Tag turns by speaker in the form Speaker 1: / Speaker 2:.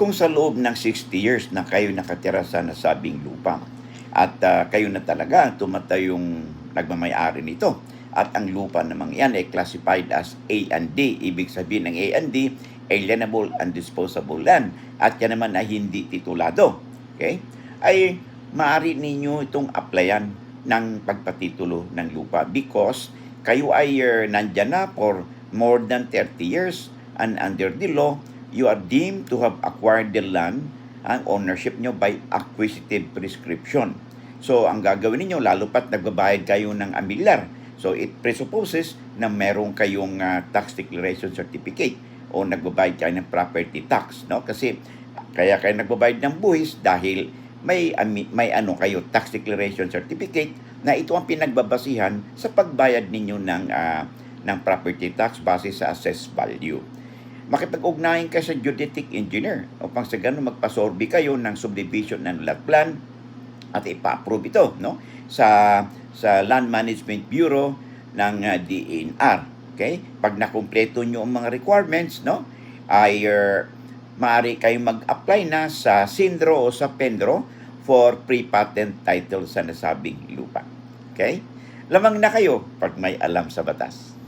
Speaker 1: kung sa loob ng 60 years na kayo nakatira sa nasabing lupa at ah, kayo na talaga tumatay yung nagmamayari nito at ang lupa namang yan ay classified as A and D. Ibig sabihin ng A and D, alienable and disposable land. At yan naman ay hindi titulado. Okay? Ay maaari ninyo itong applyan ng pagpatitulo ng lupa because kayo ay uh, nandyan na for more than 30 years and under the law, you are deemed to have acquired the land ang ownership nyo by acquisitive prescription. So, ang gagawin ninyo, lalo pat nagbabayad kayo ng amilyar. So, it presupposes na meron kayong ah, tax declaration certificate o nagbabayad kayo ng property tax. No? Kasi, kaya kayo nagbabayad ng buwis dahil may, may ano kayo, tax declaration certificate na ito ang pinagbabasihan sa pagbayad ninyo ng, ah, ng property tax base sa assessed value makipag-ugnayan ka sa geodetic engineer upang sa ganun magpasorbi kayo ng subdivision ng lot plan at ipa-approve ito no? Sa sa Land Management Bureau ng uh, DENR okay? Pag nakumpleto nyo ang mga requirements no? Ay uh, maaari kayong mag-apply na sa Sindro o sa Pendro for pre-patent title sa nasabing lupa okay? Lamang na kayo pag may alam sa batas